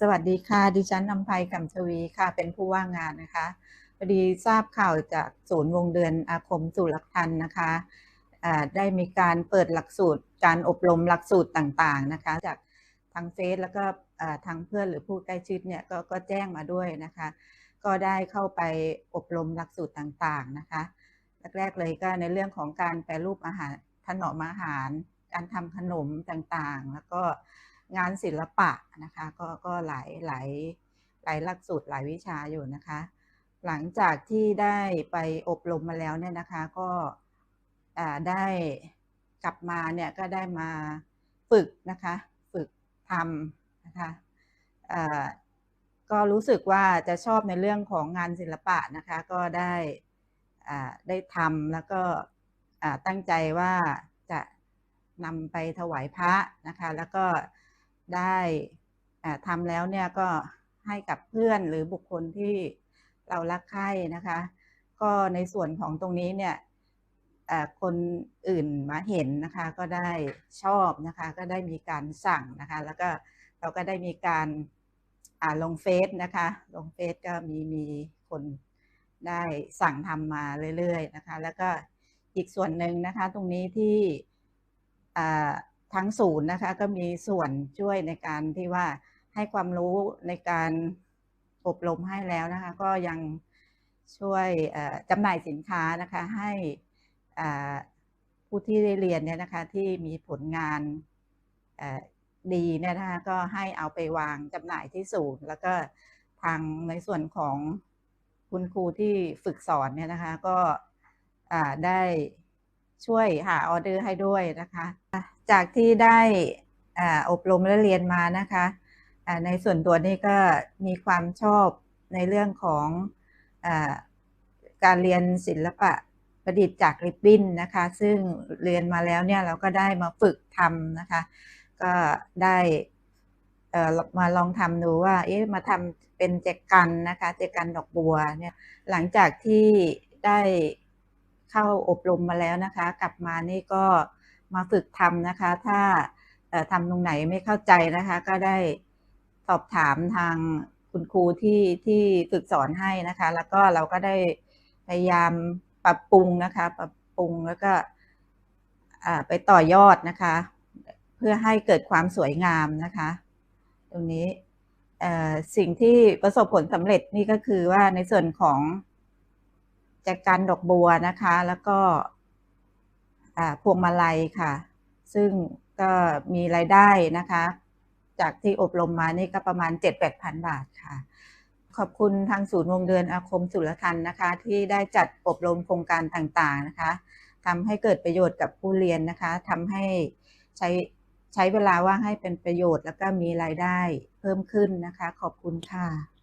สวัสดีค่ะ ดิฉันอำไพกำชวีค่ะ เป็นผู้ว่างงานนะคะพอดีทราบข่าวจากศูนย์วงเดือนอาคมสู่หลักทันนะคะได้มีการเปิดหลักสูตรการอบรมหลักสูตรต่างๆนะคะ จากทางเฟซแล้วก็ทางเพื่อนหรือผู้ใกล้ชิดเนี่ยกก็แจ้งมาด้วยนะคะ ก็ได้เข้าไปอบรมหลักสูตรต่างๆนะคะแรกๆเลยก็ในเรื่องของการแปรรูปอาหารถนอมอาหาร การทำขนมต่างๆ แล้วก็ งานศิลปะนะคะก็ก็หลายหลายหลายหลักสูตรหลายวิชาอยู่นะคะ หลังจากที่ได้ไปอบรมมาแล้วเนี่ยนะคะก็ได้กลับมาเนี่ยก็ได้มาฝึกนะคะฝึกทำนะคะก็รู้สึกว่าจะชอบในเรื่องของงานศิลปะนะคะก็ได้อ่าได้ทำแล้วก็ตั้งใจว่าจะนำไปถวายพระนะคะ แล้วก็ ได้อ่าทำแล้วเนี่ยก็ให้กับเพื่อนหรือบุคคลที่เรารักใคร่นะคะ ก็ในส่วนของตรงนี้เนี่ยคนอื่นมาเห็นนะคะก็ได้ชอบนะคะก็ได้มีการสั่งนะคะ แล้วก็เราก็ได้มีการลงเฟซนะคะลงเฟซก็มีมีคนได้สั่งทำมาเรื่อยๆนะคะ แล้วก็อีกส่วนหนึ่งนะคะตรงนี้ที่ ทั้งศูนย์นะคะก็มีส่วนช่วยในการที่ว่าให้ความรู้ในการอบรมให้แล้วนะคะ ก็ยังช่วยจำหน่ายสินค้านะคะให้ผู้ที่ได้เรียนเนี่ยนะคะที่มีผลงานดีเนี่ยนะคะก็ให้เอาไปวางจำหน่ายที่ศูนย์ แล้วก็ทางในส่วนของคุณครูที่ฝึกสอนเนี่ยนะคะก็ได้ ช่วยหาออเดอร์ให้ด้วยนะคะ จากที่ได้อบรมและเรียนมานะคะในส่วนตัวนี้ก็มีความชอบในเรื่องของอการเรียนศิลปะประดิษฐ์จากริบบิ้นนะคะ ซึ่งเรียนมาแล้วเนี่ยเราก็ได้มาฝึกทำนะคะ ก็ได้มาลองทำดูว่าเอ๊ะมาทำเป็นแจกันนะคะแจกันดอกบัวเนี่ยหลังจากที่ได้ เข้าอบรมมาแล้วนะคะ กลับมานี่ก็มาฝึกทำนะคะ ถ้าทำตรงไหนไม่เข้าใจนะคะ ก็ได้สอบถามทางคุณครูที่ที่ฝึกสอนให้นะคะ แล้วก็เราก็ได้พยายามปรับปรุงนะคะ ปรับปรุงแล้วก็ไปต่อยอดนะคะ เพื่อให้เกิดความสวยงามนะคะ ตรงนี้สิ่งที่ประสบผลสำเร็จนี่ก็คือว่าในส่วนของ แจกันดอกบัวนะคะ แล้วก็พวงมาลัยค่ะ ซึ่งก็มีรายได้นะคะ จากที่อบรมมานี่ก็ประมาณ 7-8,000บาทค่ะ ขอบคุณทางศูนย์วงเดือนอาคมสุรทันนะคะ ที่ได้จัดอบรมโครงการต่างๆนะคะทำให้เกิดประโยชน์กับผู้เรียนนะคะทำให้ใช้ใช้เวลาว่างให้เป็นประโยชน์ แล้วก็มีรายได้เพิ่มขึ้นนะคะ ขอบคุณค่ะ